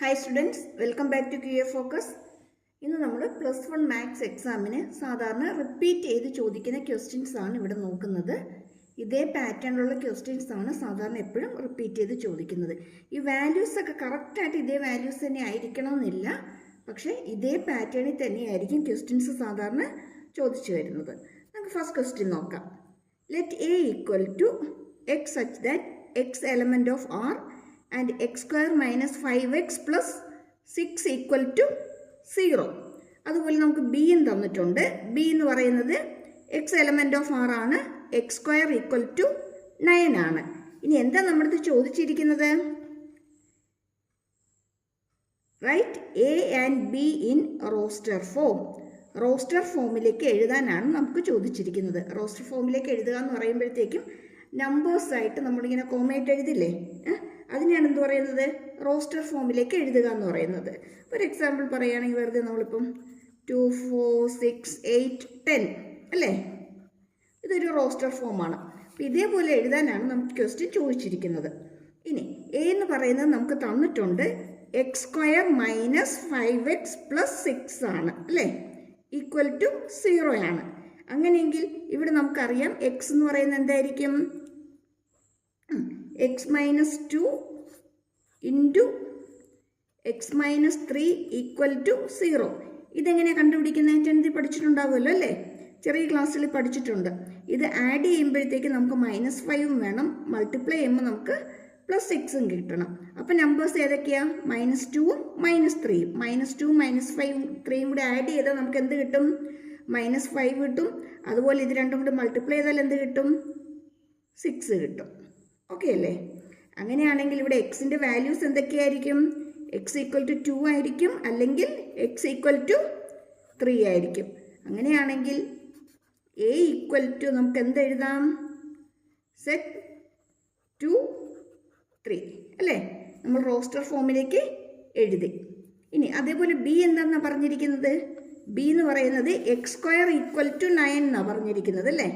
Hi students welcome back to Q A focus ഇന്ന് നമ്മൾ plus one maths എക്സാമിന് സാധാരണ റിപ്പീറ്റ് ചെയ്ത് ചോദിക്കുന്ന ക്വസ്റ്റ്യൻസ് ആണ് ഇവിടെ നോക്കുന്നത്. ഇതേ പാറ്റേണിലുള്ള ക്വസ്റ്റ്യൻസ് ആണ് സാധാരണ എപ്പോഴും റിപ്പീറ്റ് ചെയ്ത് ചോദിക്കുന്നത്. ഈ വാല്യൂസ് ഒക്കെ കറക്റ്റായിട്ട് ഇതേ വാല്യൂസ് തന്നെ ആയിരിക്കണമെന്നില്ല. പക്ഷേ ഇതേ പാറ്റേണിൽ തന്നെയായിരിക്കും ക്വസ്റ്റ്യൻസ് സാധാരണ ചോദിച്ചു വരുന്നത്. നമുക്ക് ഫസ്റ്റ് ക്വസ്റ്റ്യൻ നോക്കാം. Let A equal to x such that x element of R and x square minus five x plus six equal to zero അതുപോലെ നമുക്ക് ബിയും തന്നിട്ടുണ്ട്. ബി എന്ന് പറയുന്നത് എക്സ് എലമെന്റ് ഓഫ് ആർ ആണ്. X square equal to nine ആണ്. ഇനി എന്താ നമ്മുടെ ചോദിച്ചിരിക്കുന്നത്? Write A and B in roster form roster ഫോമിലേക്ക് എഴുതാനാണ് നമുക്ക് ചോദിച്ചിരിക്കുന്നത്. റോസ്റ്റർ ഫോമിലേക്ക് എഴുതുക എന്ന് പറയുമ്പോഴത്തേക്കും നമ്പേഴ്സായിട്ട് നമ്മളിങ്ങനെ കോമയായിട്ട് എഴുതില്ലേ? അതിനെയാണ് എന്ത് പറയുന്നത്? റോസ്റ്റർ ഫോമിലേക്ക് എഴുതുക എന്ന് പറയുന്നത്. ഒരു എക്സാമ്പിൾ പറയുകയാണെങ്കിൽ വെറുതെ നമ്മളിപ്പം two four six eight ten അല്ലേ? ഇതൊരു റോസ്റ്റർ ഫോമാണ് അപ്പോൾ ഇതേപോലെ എഴുതാനാണ് നമുക്ക് ക്വസ്റ്റ്യൻ ചോദിച്ചിരിക്കുന്നത്. ഇനി എ എന്ന് പറയുന്നത് നമുക്ക് തന്നിട്ടുണ്ട് x square minus five x plus six ആണ് അല്ലേ? ഈക്വൽ ടു സീറോ ആണ്. അങ്ങനെയെങ്കിൽ ഇവിടെ നമുക്കറിയാം എക്സ് എന്ന് പറയുന്നത് എന്തായിരിക്കും? X minus two into x minus three equal to zero ഇതെങ്ങനെയാണ് കണ്ടുപിടിക്കുന്നത് ടെൻത്തിൽ പഠിച്ചിട്ടുണ്ടാവുമല്ലോ അല്ലേ? ചെറിയ ക്ലാസ്സിൽ പഠിച്ചിട്ടുണ്ട്. ഇത് ആഡ് ചെയ്യുമ്പോഴത്തേക്ക് നമുക്ക് മൈനസ് ഫൈവും വേണം. മൾട്ടിപ്ലൈ ചെയ്യുമ്പോൾ നമുക്ക് പ്ലസ് സിക്സും കിട്ടണം. അപ്പോൾ നമ്പേഴ്സ് ഏതൊക്കെയാണ് മൈനസ് ടുവും മൈനസ് ത്രീയും മൈനസ് ടു മൈനസ് ഫൈവും ത്രീയും കൂടി ആഡ് ചെയ്താൽ നമുക്ക് എന്ത് കിട്ടും? മൈനസ് ഫൈവ് കിട്ടും. അതുപോലെ ഇത് രണ്ടും കൂടി മൾട്ടിപ്ലൈ ചെയ്താൽ എന്ത് കിട്ടും? സിക്സ് കിട്ടും. ഓക്കെ അല്ലേ അങ്ങനെയാണെങ്കിൽ ഇവിടെ എക്സിന്റെ വാല്യൂസ് എന്തൊക്കെയായിരിക്കും? എക്സ് ഈക്വൽ ടു ടു ആയിരിക്കും അല്ലെങ്കിൽ എക്സ് ഈക്വൽ ടു ത്രീ ആയിരിക്കും. അങ്ങനെയാണെങ്കിൽ എ ഈക്വൽ ടു നമുക്ക് എന്ത് എഴുതാം? സെറ്റ് ടു ത്രീ അല്ലേ? നമ്മൾ റോസ്റ്റർ ഫോമിലേക്ക് എഴുതി. ഇനി അതേപോലെ ബി എന്താണെന്നാണ് പറഞ്ഞിരിക്കുന്നത്? ബി എന്ന് പറയുന്നത് x square equal to nine എന്നാണ് പറഞ്ഞിരിക്കുന്നത് അല്ലേ?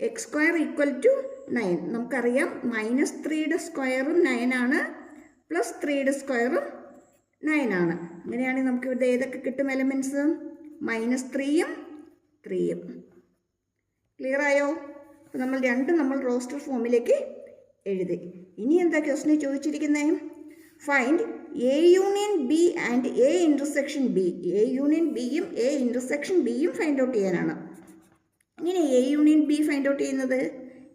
X square equal to nine നമുക്കറിയാം മൈനസ് ത്രീയുടെ സ്ക്വയറും നയനാണ് പ്ലസ് ത്രീയുടെ സ്ക്വയറും നയനാണ് അങ്ങനെയാണെങ്കിൽ നമുക്ക് ഇവിടെ ഏതൊക്കെ കിട്ടും എലമെൻസ് മൈനസ് ത്രീയും ത്രീയും ക്ലിയർ ആയോ? അപ്പോൾ നമ്മൾ രണ്ടും നമ്മൾ റോസ്റ്റർ ഫോമിലേക്ക് എഴുതി. ഇനി എന്താ ക്വസ്റ്റിന് ചോദിച്ചിരിക്കുന്നത് find A union B and A intersection B A union ബിയും എ ഇന്റർസെക്ഷൻ ബിയും ഫൈൻഡ് ഔട്ട് ചെയ്യാനാണ്. ഇങ്ങനെ A union B find out ചെയ്യുന്നത്?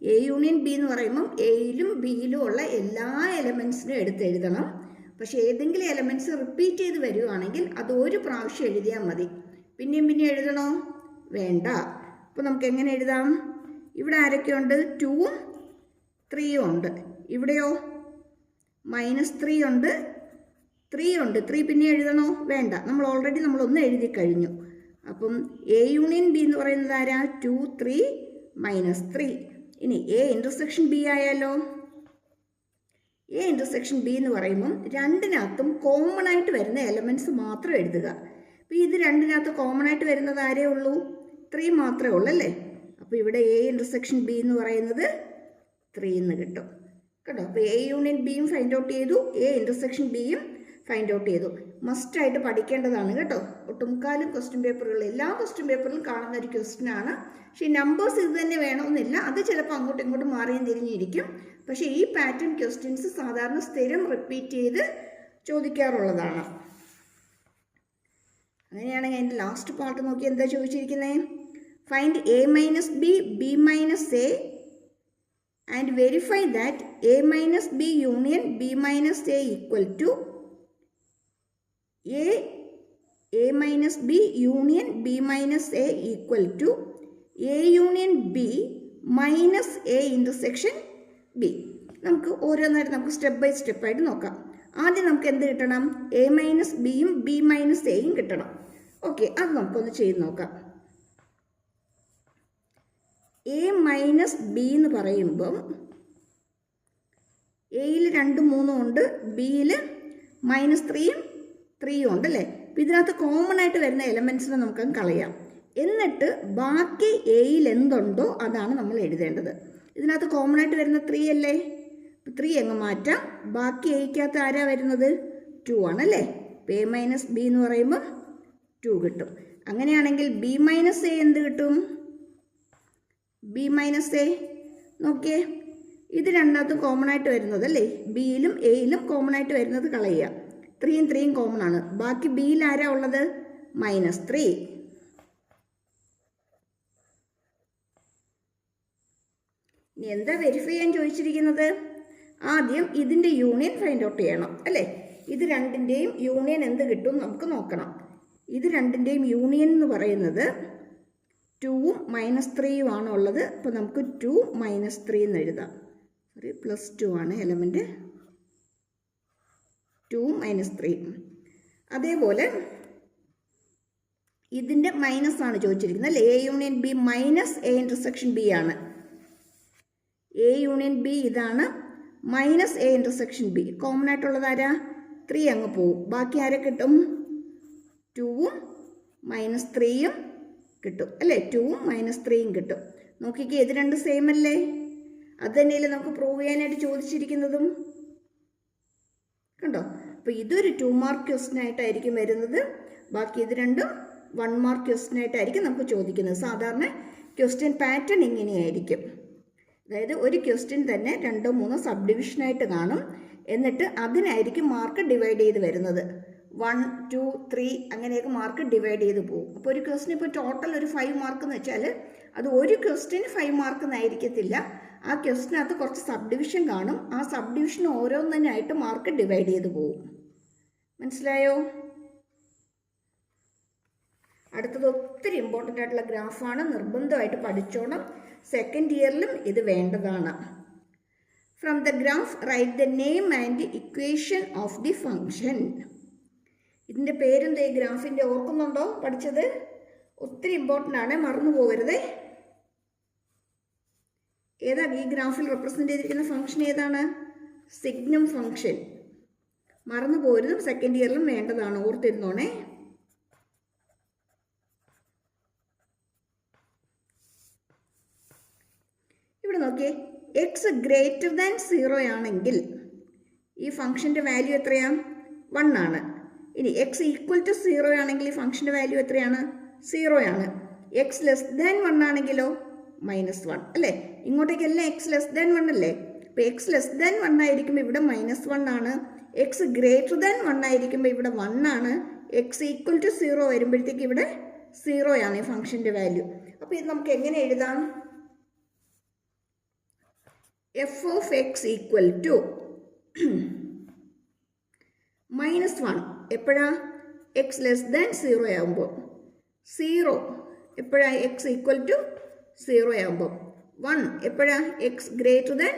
എ യൂണിയൻ ബി എന്ന് പറയുമ്പം എയിലും ബിയിലും ഉള്ള എല്ലാ എലമെൻസിനും എടുത്ത് എഴുതണം. പക്ഷേ ഏതെങ്കിലും എലമെന്റ്സ് റിപ്പീറ്റ് ചെയ്ത് വരികയാണെങ്കിൽ അത് ഒരു പ്രാവശ്യം എഴുതിയാൽ മതി. പിന്നെയും പിന്നെയും എഴുതണോ? വേണ്ട. അപ്പോൾ നമുക്ക് എങ്ങനെ എഴുതാം? ഇവിടെ ആരൊക്കെയുണ്ട്? ടൂവും ത്രീയും ഉണ്ട്. ഇവിടെയോ? മൈനസ് ത്രീ ഉണ്ട്. ത്രീ ഉണ്ട്. ത്രീ പിന്നെ എഴുതണോ? വേണ്ട. നമ്മൾ ഓൾറെഡി നമ്മളൊന്ന് എഴുതി കഴിഞ്ഞു. അപ്പം എ യൂണിയൻ ബി എന്ന് പറയുന്നത് ആരാ? ടു ത്രീ മൈനസ് ത്രീ ഇനി എ ഇന്റർസെക്ഷൻ ബി ആയാലോ? എ ഇന്റർസെക്ഷൻ ബി എന്ന് പറയുമ്പം രണ്ടിനകത്തും കോമൺ ആയിട്ട് വരുന്ന എലമെന്റ്സ് മാത്രം എഴുതുക. അപ്പോൾ ഇത് രണ്ടിനകത്ത് കോമൺ ആയിട്ട് വരുന്നത് ആരേ ഉള്ളൂ? ത്രീ മാത്രമേ ഉള്ളൂ അല്ലേ? അപ്പോൾ ഇവിടെ എ ഇന്റർസെക്ഷൻ ബി എന്ന് പറയുന്നത് ത്രീ എന്ന് കിട്ടും. കേട്ടോ? അപ്പോൾ എ യൂണിയൻ ബിയും ഫൈൻഡ് ഔട്ട് ചെയ്തു. എ ഇന്റർസെക്ഷൻ ബിയും ഫൈൻഡ് ഔട്ട് ചെയ്തു. മസ്റ്റായിട്ട് പഠിക്കേണ്ടതാണ് കേട്ടോ. ഒട്ടുമുക്കാലും ക്വസ്റ്റ്യൻ പേപ്പറുകൾ എല്ലാ ക്വസ്റ്റ്യൻ പേപ്പറിലും കാണുന്ന ഒരു ക്വസ്റ്റ്യൻ ആണ്. പക്ഷേ നമ്പേഴ്സ് ഇത് തന്നെ വേണമെന്നില്ല. അത് ചിലപ്പോൾ അങ്ങോട്ടും ഇങ്ങോട്ടും മാറിയും തിരിഞ്ഞിരിക്കും. പക്ഷേ ഈ പാറ്റേൺ ക്വസ്റ്റ്യൻസ് സാധാരണ സ്ഥിരം റിപ്പീറ്റ് ചെയ്ത് ചോദിക്കാറുള്ളതാണ്. അങ്ങനെയാണെങ്കിൽ അതിന്റെ ലാസ്റ്റ് പാർട്ട് നോക്കി എന്താ ചോദിച്ചിരിക്കുന്നത് find A minus B B minus A and verify that A minus B union B minus A equal to A A minus B union B minus A equal to A union B minus A intersection B നമുക്ക് ഓരോന്നായിട്ട് നമുക്ക് step by സ്റ്റെപ്പായിട്ട് നോക്കാം. ആദ്യം നമുക്ക് എന്ത് കിട്ടണം? A minus ബിയും ബി മൈനസ് എയും കിട്ടണം. ഓക്കെ അത് നമുക്കൊന്ന് ചെയ്ത് നോക്കാം. എ മൈനസ് ബി എന്ന് പറയുമ്പം എയിൽ രണ്ടും മൂന്നും ഉണ്ട് ബിയിൽ മൈനസ് ത്രീയും ത്രീയും ഉണ്ട് അല്ലേ അപ്പം ഇതിനകത്ത് കോമൺ ആയിട്ട് വരുന്ന എലമെൻസിനെ നമുക്ക് കളയാം. എന്നിട്ട് ബാക്കി എയിൽ എന്തുണ്ടോ അതാണ് നമ്മൾ എഴുതേണ്ടത്. ഇതിനകത്ത് കോമൺ ആയിട്ട് വരുന്ന ത്രീ അല്ലേ? ത്രീ അങ്ങ് മാറ്റാം. ബാക്കി എയ്ക്കകത്ത് ആരാ വരുന്നത്? ടു ആണ് അല്ലേ? എ മൈനസ് ബി എന്ന് പറയുമ്പോൾ ടു കിട്ടും. അങ്ങനെയാണെങ്കിൽ ബി മൈനസ് എ എന്ത് കിട്ടും? ബി മൈനസ് എ നോക്കിയേ. ഇത് രണ്ടാമത്തും കോമൺ ആയിട്ട് വരുന്നത് അല്ലേ? ബിയിലും എയിലും കോമൺ ആയിട്ട് വരുന്നത് കളയുക. ത്രീയും ത്രീയും കോമൺ ആണ്. ബാക്കി ബിയിൽ ആരാ ഉള്ളത്? മൈനസ് ത്രീ ഇനി എന്താ വെരിഫൈ ചെയ്യാൻ ചോദിച്ചിരിക്കുന്നത്? ആദ്യം ഇതിന്റെ യൂണിയൻ ഫൈൻഡ് ഔട്ട് ചെയ്യണം അല്ലേ? ഇത് രണ്ടിന്റെയും യൂണിയൻ എന്ത് കിട്ടും നമുക്ക് നോക്കണം. ഇത് രണ്ടിന്റെയും യൂണിയൻ എന്ന് പറയുന്നത് ടൂവും മൈനസ് ത്രീയും ആണ് ഉള്ളത്. അപ്പോൾ നമുക്ക് ടു മൈനസ് ത്രീ എന്ന് എഴുതാം. സോറി പ്ലസ് ടു ആണ് എലമെന്റ് ടു മൈനസ് ത്രീ അതേപോലെ ഇതിന്റെ മൈനസ് ആണ് ചോദിച്ചിരിക്കുന്നത്. അല്ലേ A union B minus A intersection B ആണ്. എ യൂണിയൻ ബി ഇതാണ് minus A intersection B common ആയിട്ടുള്ളത് ആരാ? ത്രീ അങ്ങ് പോവും. ബാക്കി ആരെ കിട്ടും? ടൂവും മൈനസ് ത്രീയും കിട്ടും. അല്ലേ? ടൂവും മൈനസ് ത്രീയും കിട്ടും. നോക്കിക്കേ ഇത് രണ്ട് സെയിം അല്ലേ? അത് തന്നെയല്ലേ നമുക്ക് പ്രൂവ് ചെയ്യാനായിട്ട് ചോദിച്ചിരിക്കുന്നതും? കണ്ടോ അപ്പോൾ ഇതൊരു ടു മാർക്ക് ക്വസ്റ്റ്യൻ ആയിട്ടായിരിക്കും വരുന്നത്. ബാക്കി ഇത് രണ്ടും വൺ മാർക്ക് ക്വസ്റ്റ്യൻ ആയിട്ടായിരിക്കും നമുക്ക് ചോദിക്കുന്നത്. സാധാരണ ക്വസ്റ്റ്യൻ പാറ്റേൺ ഇങ്ങനെയായിരിക്കും. അതായത് ഒരു ക്വസ്റ്റ്യൻ തന്നെ രണ്ടോ മൂന്നോ സബ് ഡിവിഷനായിട്ട് കാണും. എന്നിട്ട് അതിനായിരിക്കും മാർക്ക് ഡിവൈഡ് ചെയ്ത് വരുന്നത്. വൺ ടു ത്രീ അങ്ങനെയൊക്കെ മാർക്ക് ഡിവൈഡ് ചെയ്ത് പോകും. അപ്പോൾ ഒരു ക്വസ്റ്റ്യൻ ഇപ്പോൾ ടോട്ടൽ ഒരു ഫൈവ് മാർക്ക് എന്ന് വെച്ചാൽ അത് ഒരു ക്വസ്റ്റിന് ഫൈവ് മാർക്ക് എന്നായിരിക്കത്തില്ല ആ ക്വസ്റ്റിനകത്ത് കുറച്ച് സബ് ഡിവിഷൻ കാണും. ആ സബ് ഡിവിഷൻ ഓരോന്നിനായിട്ട് മാർക്ക് ഡിവൈഡ് ചെയ്ത് പോവും മനസ്സിലായോ? അടുത്തത് ഒത്തിരി ഇമ്പോർട്ടന്റ് ആയിട്ടുള്ള ഗ്രാഫാണ് നിർബന്ധമായിട്ട് പഠിച്ചോണം. സെക്കൻഡ് ഇയറിലും ഇത് വേണ്ടതാണ്. From the graph write the name and equation of the function ഇതിന്റെ പേരെന്താ? ഈ ഗ്രാഫിന്റെ ഓർക്കുന്നുണ്ടോ പഠിച്ചത്? ഒത്തിരി ഇമ്പോർട്ടന്റ് ആണ്. മറന്നു പോകരുതേ ഏതാ ഈ ഗ്രാഫിൽ റെപ്രസെന്റ് ചെയ്തിരിക്കുന്ന ഫംഗ്ഷൻ ഏതാണ്? സിഗ്നം ഫംഗ്ഷൻ മറന്നു പോരുതും സെക്കൻഡ് ഇയറിലും വേണ്ടതാണ്. ഓർത്തിരുന്നോണേ. ഇവിടെ നോക്കിയേ. എക്സ് ഗ്രേറ്റർ ദാൻ സീറോ ആണെങ്കിൽ ഈ ഫംഗ്ഷന്റെ വാല്യൂ എത്രയാണ് വൺ ആണ്. ഇനി എക്സ് ഈക്വൽ ടു സീറോ ആണെങ്കിൽ ഈ ഫംഗ്ഷന്റെ വാല്യൂ എത്രയാണ്? സീറോ ആണ്. എക്സ് ലെസ് ദാൻ വൺ ആണെങ്കിലോ? മൈനസ് വൺ അല്ലേ? ഇങ്ങോട്ടേക്കെല്ലാം എക്സ് ലെസ് ദാൻ വൺ അല്ലേ? അപ്പോൾ എക്സ് ലെസ് ദാൻ വൺ ആയിരിക്കുമ്പോൾ ഇവിടെ മൈനസ് വൺ ആണ്. എക്സ് ഗ്രേറ്റർ ദാൻ വൺ ആയിരിക്കുമ്പോൾ ഇവിടെ വൺ ആണ്. എക്സ് ഈക്വൽ ടു സീറോ വരുമ്പോഴത്തേക്ക് ഇവിടെ സീറോ ആണ് ഈ ഫംഗ്ഷന്റെ വാല്യൂ അപ്പോൾ ഇത് നമുക്ക് എങ്ങനെ എഴുതാം? F of x equal to minus one എപ്പോഴാ? എക്സ് ലെസ് ദാൻ സീറോ ആകുമ്പോൾ സീറോ എപ്പോഴാ? എക്സ് ഈക്വൽ ടു സീറോ ആകുമ്പോൾ വൺ എപ്പോഴാണ് എക്സ് ഗ്രേറ്റർ ദാൻ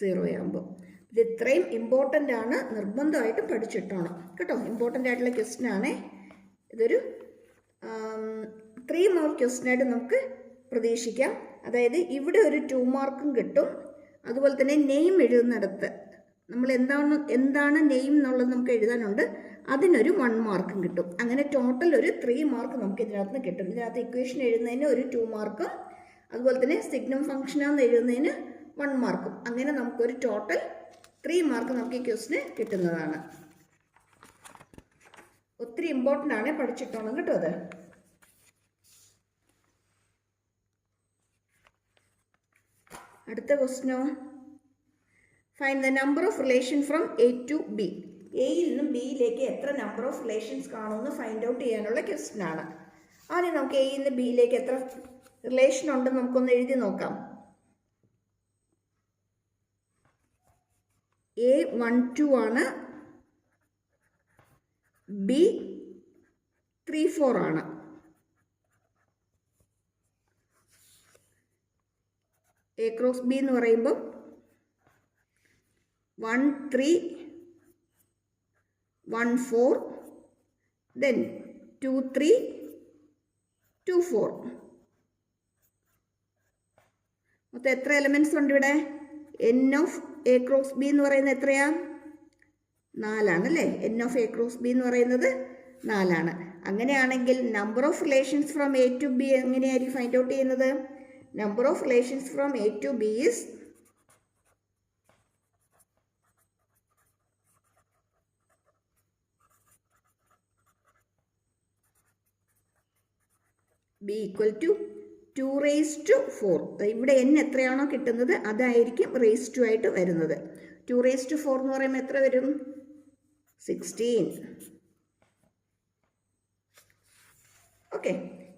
സീറോ ആകുമ്പോൾ ഇത് ഇത്രയും ഇമ്പോർട്ടന്റ് ആണ്. നിർബന്ധമായിട്ടും പഠിച്ചിട്ടോണം. കേട്ടോ? ഇമ്പോർട്ടന്റ് ആയിട്ടുള്ള ക്വസ്റ്റ്യൻ ആണേ. ഇതൊരു ത്രീ മാർക്ക് ക്വസ്റ്റ്യൻ ആയിട്ട് നമുക്ക് പ്രതീക്ഷിക്കാം. അതായത് ഇവിടെ ഒരു ടു മാർക്കും കിട്ടും. അതുപോലെ തന്നെ നെയിം എഴുതുന്നിടത്ത് നമ്മൾ എന്താണ് എന്താണ് നെയിം എന്നുള്ളത് നമുക്ക് എഴുതാനുണ്ട്. അതിനൊരു വൺ മാർക്കും കിട്ടും. അങ്ങനെ ടോട്ടൽ ഒരു ത്രീ മാർക്ക് നമുക്ക് ഇതിനകത്ത് നിന്ന് കിട്ടും. ഇതിനകത്ത് ഇക്വേഷൻ എഴുതുന്നതിന് ഒരു ടു മാർക്കും അതുപോലെ തന്നെ സിഗ്നം ഫംഗ്ഷനാന്ന് എഴുതുന്നതിന് വൺ മാർക്കും അങ്ങനെ നമുക്കൊരു ടോട്ടൽ ത്രീ മാർക്ക് നമുക്ക് ഈ ക്വസ്റ്റിന് കിട്ടുന്നതാണ്. ഒത്തിരി ഇമ്പോർട്ടന്റ് ആണ് പഠിച്ചിട്ടോണം കേട്ടോ അത്. അടുത്ത ക്വസ്റ്റിനോ fine the number of relation from A to B എയിൽ നിന്നും ബിയിലേക്ക് എത്ര നമ്പർ ഓഫ് റിലേഷൻസ് കാണുമെന്ന് ഫൈൻഡ് ഔട്ട് ചെയ്യാനുള്ള ക്വസ്റ്റ്യൻ ആണ്. ആദ്യം നമുക്ക് എയിൽ നിന്ന് ബിയിലേക്ക് എത്ര റിലേഷൻ ഉണ്ട് നമുക്കൊന്ന് എഴുതി നോക്കാം. എ വൺ ടു ആണ്. ബി ത്രീ ഫോർ ആണ്. എ ക്രോസ് ബി എന്ന് പറയുമ്പോൾ one three one four then two three two four മൊത്തം എത്ര എലമെന്റ്സ് ഉണ്ട് ഇവിടെ? N of A cross B എന്ന് പറയുന്നത് എത്രയാ? നാലാണ് അല്ലേ n of A cross B എന്ന് പറയുന്നത് നാലാണ്. അങ്ങനെയാണെങ്കിൽ number of relations from A to B എങ്ങനെയായിരിക്കും ഫൈൻഡ് ഔട്ട് ചെയ്യുന്നത്? Number of relations from A to B is B equal to two raise two four ഇവിടെ എൻ എത്രയാണോ കിട്ടുന്നത് അതായിരിക്കും റേസ് ടു ആയിട്ട് വരുന്നത്. ടു റേസ് ടു ഫോർ എന്ന് പറയുമ്പോൾ എത്ര വരും? സിക്സ്റ്റീൻ ഓക്കെ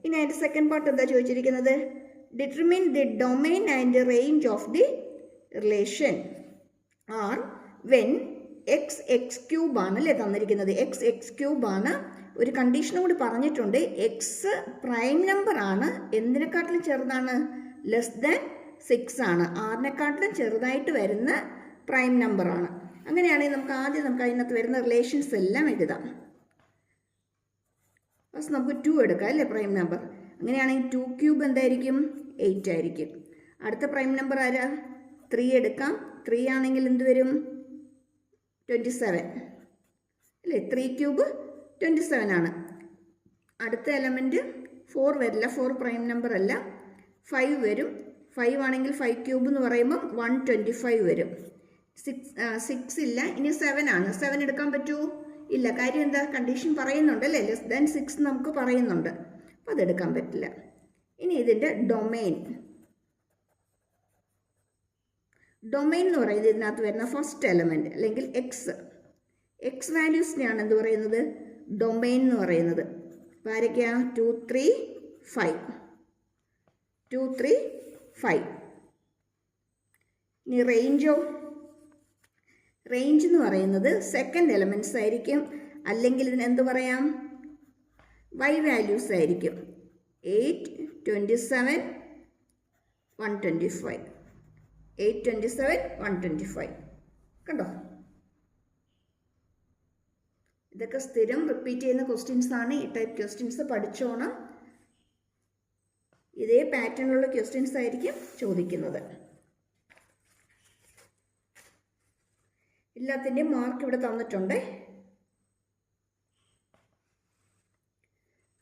ഇനി അതിന്റെ സെക്കൻഡ് പാർട്ട് എന്താ ചോദിച്ചിരിക്കുന്നത്? Determine the domain and range of the relation R when x x cube ആണ് അല്ലേ തന്നിരിക്കുന്നത്? എക്സ് എക്സ് ക്യൂബ് ആണ് ഒരു കണ്ടീഷനും കൂടി പറഞ്ഞിട്ടുണ്ട്. എക്സ് പ്രൈം നമ്പർ ആണ്. എന്തിനെക്കാട്ടിലും ചെറുതാണ്? ലെസ് ദാൻ സിക്സ് ആണ്. ആറിനെക്കാട്ടിലും ചെറുതായിട്ട് വരുന്ന പ്രൈം നമ്പറാണ് അങ്ങനെയാണെങ്കിൽ നമുക്ക് ആദ്യം നമുക്ക് അതിനകത്ത് വരുന്ന റിലേഷൻസ് എല്ലാം എഴുതാം. ഫസ്റ്റ് നമുക്ക് ടു എടുക്കാം അല്ലേ പ്രൈം നമ്പർ അങ്ങനെയാണെങ്കിൽ ടു ക്യൂബ് എന്തായിരിക്കും? എയ്റ്റ് ആയിരിക്കും. അടുത്ത പ്രൈം നമ്പർ ആരാ? ത്രീ എടുക്കാം. ത്രീ ആണെങ്കിൽ എന്ത് വരും? ട്വന്റി സെവൻ അല്ലേ? ത്രീ ക്യൂബ് ട്വന്റി സെവൻ ആണ്. അടുത്ത എലമെന്റ് ഫോർ വരില്ല. ഫോർ പ്രൈം നമ്പർ അല്ല. ഫൈവ് വരും. ഫൈവ് ആണെങ്കിൽ ഫൈവ് ക്യൂബ് എന്ന് പറയുമ്പം വൺ ട്വന്റി ഫൈവ് വരും. സിക്സ് സിക്സ് ഇല്ല. ഇനി സെവൻ ആണ്. സെവൻ എടുക്കാൻ പറ്റുമോ ഇല്ല. കാര്യം എന്താ? കണ്ടീഷൻ പറയുന്നുണ്ട് അല്ലേ? ലെസ് ദാൻ സിക്സ് നമുക്ക് പറയുന്നുണ്ട്. അപ്പോൾ അതെടുക്കാൻ പറ്റില്ല. ഇനി ഇതിന്റെ ഡൊമൈൻ ഡൊമൈൻ എന്ന് പറയുന്നത് ഇതിനകത്ത് വരുന്ന ഫസ്റ്റ് എലമെന്റ് അല്ലെങ്കിൽ എക്സ് എക്സ് വാല്യൂസിനെയാണ് എന്ത് പറയുന്നത്? ഡൊമൈൻ എന്ന് പറയുന്നത്. അപ്പോൾ ആരൊക്കെയാണ് two three five two three five ഇനി റേഞ്ചോ റേഞ്ച് എന്ന് പറയുന്നത് സെക്കൻഡ് എലമെന്റ്സ് ആയിരിക്കും. അല്ലെങ്കിൽ ഇതിന് എന്ത് പറയാം? വൈ വാല്യൂസ് ആയിരിക്കും. Eight twenty seven one twenty five eight twenty seven one twenty five കണ്ടോ? ഇതൊക്കെ സ്ഥിരം റിപ്പീറ്റ് ചെയ്യുന്ന ക്വസ്റ്റ്യൻസ് ആണ്. ഈ ടൈപ്പ് ക്വസ്റ്റ്യൻസ് പഠിച്ചോണം. ഇതേ പാറ്റേണിലുള്ള ക്വസ്റ്റ്യൻസ് ആയിരിക്കും ചോദിക്കുന്നത്. എല്ലാത്തിന്റെയും മാർക്ക് ഇവിടെ തന്നിട്ടുണ്ട്.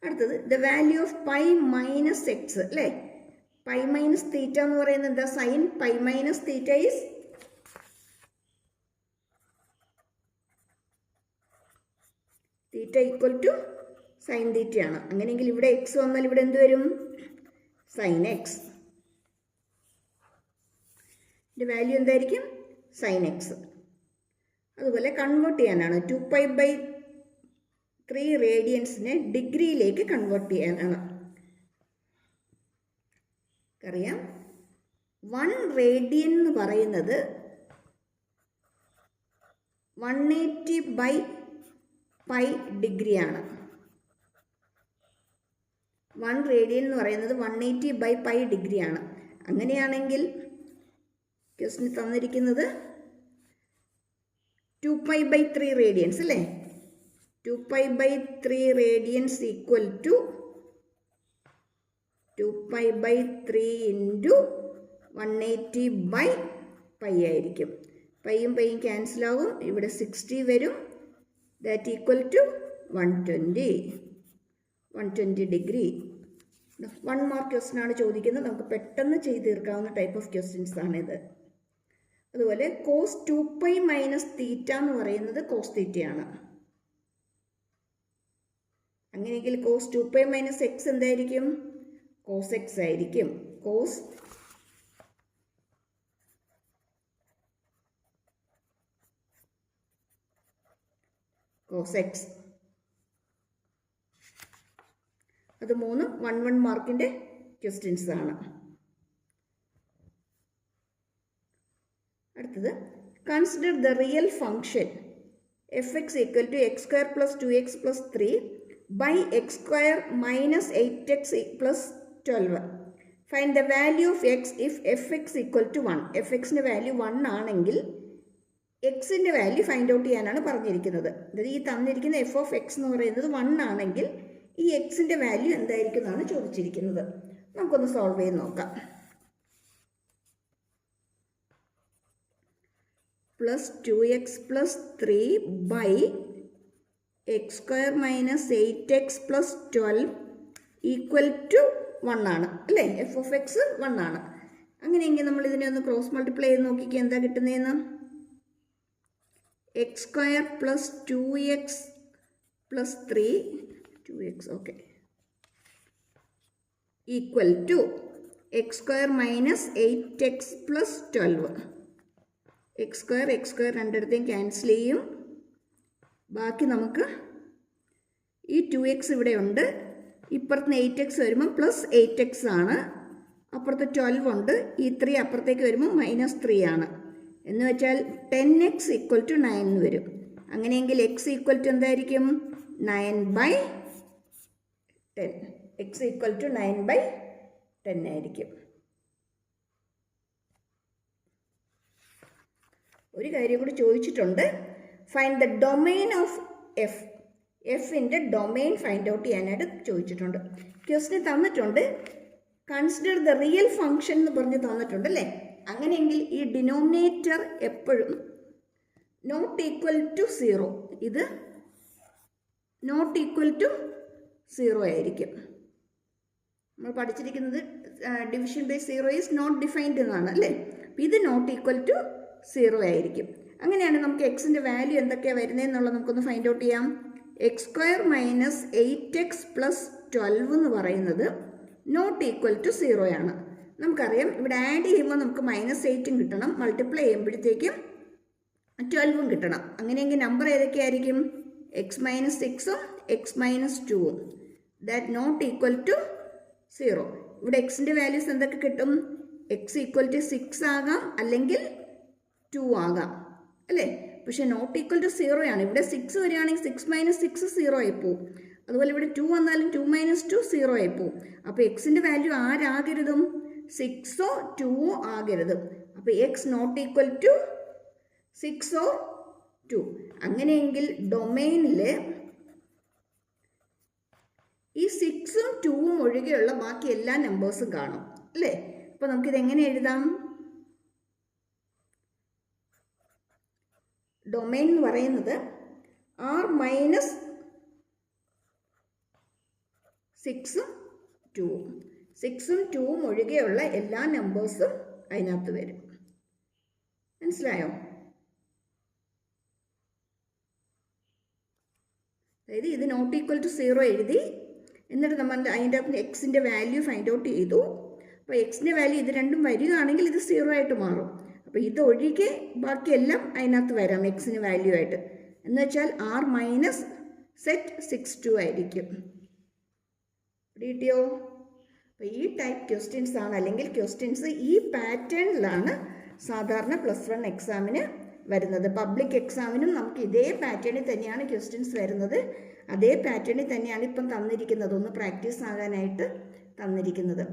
അടുത്തത് the value of pi minus x അല്ലേ? പൈ മൈനസ് തീറ്റ എന്ന് പറയുന്നത് എന്താ? Sin pi minus theta is theta equal to sin തീറ്റയാണ് അങ്ങനെയെങ്കിൽ ഇവിടെ എക്സ് വന്നാൽ ഇവിടെ എന്ത് വരും? സൈൻ എക്സ് ഇതിന്റെ വാല്യൂ എന്തായിരിക്കും? സൈൻ എക്സ് അതുപോലെ കൺവേർട്ട് ചെയ്യാനാണ്. ടു പൈ ബൈ ത്രീ റേഡിയൻസിനെ ഡിഗ്രിയിലേക്ക് കൺവേർട്ട് ചെയ്യാനാണ്. അറിയാം വൺ റേഡിയൻ എന്ന് പറയുന്നത് വൺ എയ്റ്റി ബൈ പൈ ഡിഗ്രിയാണ് വൺ റേഡിയൻ എന്ന് പറയുന്നത് വൺ എയ്റ്റി ബൈ പൈ ഡിഗ്രിയാണ് അങ്ങനെയാണെങ്കിൽ ക്വസ്റ്റിന് തന്നിരിക്കുന്നത് two pi by three radians അല്ലേ? Two pi by three radians equal to two pi by three into one eighty by pi ആയിരിക്കും. പൈയും പൈയും ക്യാൻസലാകും ഇവിടെ സിക്സ്റ്റി വരും. Two one twenty one twenty degree one mark question ആണ് ചോദിക്കുന്നത്. നമുക്ക് പെട്ടെന്ന് ചെയ്ത് തീർക്കാവുന്ന ടൈപ്പ് ഓഫ് ക്വസ്റ്റ്യൻസ് ആണിത് അതുപോലെ cos two pi minus theta എന്ന് പറയുന്നത് കോസ് തീറ്റയാണ് അങ്ങനെയെങ്കിൽ cos two pi minus x എന്തായിരിക്കും? കോസ് എക്സ് ആയിരിക്കും. കോസ് കോസ് എക്സ് അത് മൂന്ന് വൺ വൺ മാർക്കിന്റെ ക്വസ്റ്റ്യൻസ് ആണ്. അടുത്തത് consider the real function f x equal to x square plus two x plus three by x square minus eight x plus twelve fine the value of x if f x equal to one f എക്സിന്റെ value one ആണെങ്കിൽ എക്സിന്റെ value find out ചെയ്യാനാണ് പറഞ്ഞിരിക്കുന്നത്. അതായത് ഈ തന്നിരിക്കുന്ന F of X എന്ന് പറയുന്നത് വൺ ആണെങ്കിൽ ഈ എക്സിന്റെ വാല്യൂ എന്തായിരിക്കും എന്നാണ് ചോദിച്ചിരിക്കുന്നത്. നമുക്കൊന്ന് സോൾവ് ചെയ്ത് നോക്കാം. Plus two x plus three by x square minus eight x plus twelve equal to one ആണ്. അല്ലേ? എഫ് ഓഫ് എക്സ് വൺ ആണ്. അങ്ങനെയെങ്കിൽ നമ്മൾ ഇതിനെ ഒന്ന് ക്രോസ് മൾട്ടിപ്ലൈ ചെയ്ത് നോക്കിക്കുക എന്താ കിട്ടുന്നതെന്ന് x square plus two x plus three two x okay equal to x square minus eight x plus twelve x square x square രണ്ടിടത്തേയും cancel ചെയ്യും. ബാക്കി നമുക്ക് ഈ ടു എക്സ് ഇവിടെ ഉണ്ട്. ഇപ്പുറത്ത് എയ്റ്റ് എക്സ് വരുമ്പോൾ പ്ലസ് എയ്റ്റ് എക്സ് ആണ്. അപ്പുറത്ത് ട്വൽവ് ഉണ്ട്. ഈ ത്രീ അപ്പുറത്തേക്ക് വരുമ്പോൾ മൈനസ് ത്രീ ആണ്. എന്ന് വെച്ചാൽ ten x equal to nine എന്ന് വരും. അങ്ങനെയെങ്കിൽ എക്സ് ഈക്വൽ ടു എന്തായിരിക്കും? Nine by ten x equal to nine by ten ആയിരിക്കും. ഒരു കാര്യം കൂടി ചോദിച്ചിട്ടുണ്ട്. Find the domain of f എഫിന്റെ ഡൊമെയിൻ ഫൈൻഡ് ഔട്ട് ചെയ്യാനായിട്ട് ചോദിച്ചിട്ടുണ്ട്. ക്വസ്റ്റിന് തന്നിട്ടുണ്ട്. കൺസിഡർ ദ റിയൽ ഫംഗ്ഷൻ എന്ന് പറഞ്ഞ് തന്നിട്ടുണ്ട് അല്ലേ? അങ്ങനെയെങ്കിൽ ഈ ഡിനോമിനേറ്റർ എപ്പോഴും നോട്ട് ഈക്വൽ ടു സീറോ ഇത് നോട്ട് ഈക്വൽ ടു സീറോ ആയിരിക്കും. നമ്മൾ പഠിച്ചിരിക്കുന്നത് division by zero is not defined എന്നാണ് അല്ലേ? ഇത് നോട്ട് ഈക്വൽ ടു സീറോ ആയിരിക്കും. അങ്ങനെയാണ് നമുക്ക് എക്സിന്റെ വാല്യൂ എന്തൊക്കെയാണ് വരുന്നതെന്നുള്ളത് നമുക്കൊന്ന് ഫൈൻഡ് ഔട്ട് ചെയ്യാം. X square minus eight x plus twelve എന്ന് പറയുന്നത് നോട്ട് ഈക്വൽ ടു സീറോ ആണ്. നമുക്കറിയാം. ഇവിടെ ആഡ് ചെയ്യുമ്പോൾ നമുക്ക് മൈനസ് എയ്റ്റും കിട്ടണം. മൾട്ടിപ്ലൈ ചെയ്യുമ്പോഴത്തേക്കും ട്വൽവും കിട്ടണം. അങ്ങനെയെങ്കിൽ നമ്പർ ഏതൊക്കെയായിരിക്കും? എക്സ് മൈനസ് സിക്സും എക്സ് മൈനസ് ടുവും that not equal to zero ഇവിടെ എക്സിന്റെ വാല്യൂസ് എന്തൊക്കെ കിട്ടും? എക്സ് ഈക്വൽ ടു സിക്സ് ആകാം അല്ലെങ്കിൽ ടു ആകാം. അല്ലേ? പക്ഷെ നോട്ട് ഈക്വൽ ടു സീറോ ആണ്. ഇവിടെ സിക്സ് വരികയാണെങ്കിൽ സിക്സ് മൈനസ് സിക്സ് സീറോ ആയി പോവും. അതുപോലെ ഇവിടെ ടു വന്നാലും ടു മൈനസ് ടു സീറോ ആയി പോവും. അപ്പോൾ എക്സിന്റെ വാല്യൂ ആരാകരുതും? സിക്സോ ടുവോ ആകരുത്. അപ്പോൾ എക്സ് നോട്ട് ഈക്വൽ ടു സിക്സോ ടു അങ്ങനെയെങ്കിൽ ഡൊമൈനിൽ ഈ സിക്സും ടുവും ഒഴികെയുള്ള ബാക്കി എല്ലാ നമ്പേഴ്സും കാണും. അല്ലേ? അപ്പോൾ നമുക്കിത് എങ്ങനെ എഴുതാം? ഡൊമൈൻ എന്ന് പറയുന്നത് ആർ മൈനസ് സിക്സും ടൂവും സിക്സും ടൂവും ഒഴികെയുള്ള എല്ലാ നമ്പേഴ്സും അതിനകത്ത് വരും. മനസ്സിലായോ? അതായത് ഇത് നോട്ട് ഈക്വൽ ടു സീറോ എഴുതി എന്നിട്ട് നമ്മൾ അതിന്റെ എക്സിന്റെ വാല്യൂ ഫൈൻഡ് ഔട്ട് ചെയ്തു. അപ്പോൾ എക്സിന്റെ വാല്യൂ ഇത് രണ്ടും വരികയാണെങ്കിൽ ഇത് സീറോ ആയിട്ട് മാറും. അപ്പോൾ ഇത് ഒഴികെ ബാക്കിയെല്ലാം അതിനകത്ത് വരാം എക്സിന് വാല്യൂ ആയിട്ട്. എന്ന് വെച്ചാൽ R minus set six two ആയിരിക്കും. കിട്ടിയോ? അപ്പോൾ ഈ ടൈപ്പ് ക്വസ്റ്റ്യൻസ് ആണ് അല്ലെങ്കിൽ ക്വസ്റ്റ്യൻസ് ഈ പാറ്റേണിലാണ് സാധാരണ പ്ലസ് വൺ എക്സാമിന് വരുന്നത്. പബ്ലിക് എക്സാമിനും നമുക്ക് ഇതേ പാറ്റേണിൽ തന്നെയാണ് ക്വസ്റ്റ്യൻസ് വരുന്നത്. അതേ പാറ്റേണിൽ തന്നെയാണ് ഇപ്പം തന്നിരിക്കുന്നത്. ഒന്ന് പ്രാക്ടീസ് ആകാനായിട്ട് തന്നിരിക്കുന്നത്.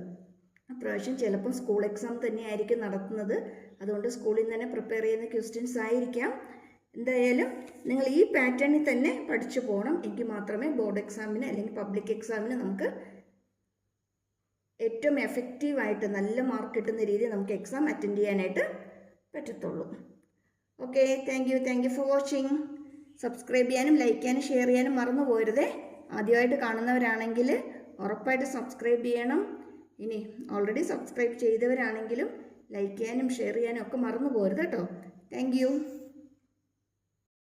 അപ്രാവശ്യം ചിലപ്പം സ്കൂൾ എക്സാം തന്നെയായിരിക്കും നടത്തുന്നത്. അതുകൊണ്ട് സ്കൂളിൽ തന്നെ പ്രിപ്പയർ ചെയ്യുന്ന ക്വസ്റ്റ്യൻസ് ആയിരിക്കാം. എന്തായാലും നിങ്ങൾ ഈ പാറ്റേണിൽ തന്നെ പഠിച്ചു പോകണം എങ്കിൽ മാത്രമേ ബോർഡ് എക്സാമിന് അല്ലെങ്കിൽ പബ്ലിക് എക്സാമിന് നമുക്ക് ഏറ്റവും എഫക്റ്റീവായിട്ട് നല്ല മാർക്ക് കിട്ടുന്ന രീതിയിൽ നമുക്ക് എക്സാം അറ്റൻഡ് ചെയ്യാനായിട്ട് പറ്റത്തുള്ളൂ. Okay thank you thank you for watching subscribe ചെയ്യാനും ലൈക്ക് ചെയ്യാനും ഷെയർ ചെയ്യാനും മറന്നു പോരുതേ. ആദ്യമായിട്ട് കാണുന്നവരാണെങ്കിൽ ഉറപ്പായിട്ട് സബ്സ്ക്രൈബ് ചെയ്യണം. ഇനി ഓൾറെഡി സബ്സ്ക്രൈബ് ചെയ്തവരാണെങ്കിലും ലൈക്ക് ചെയ്യാനും ഷെയർ ചെയ്യാനും ഒക്കെ മറന്നു പോരുത് കേട്ടോ. താങ്ക്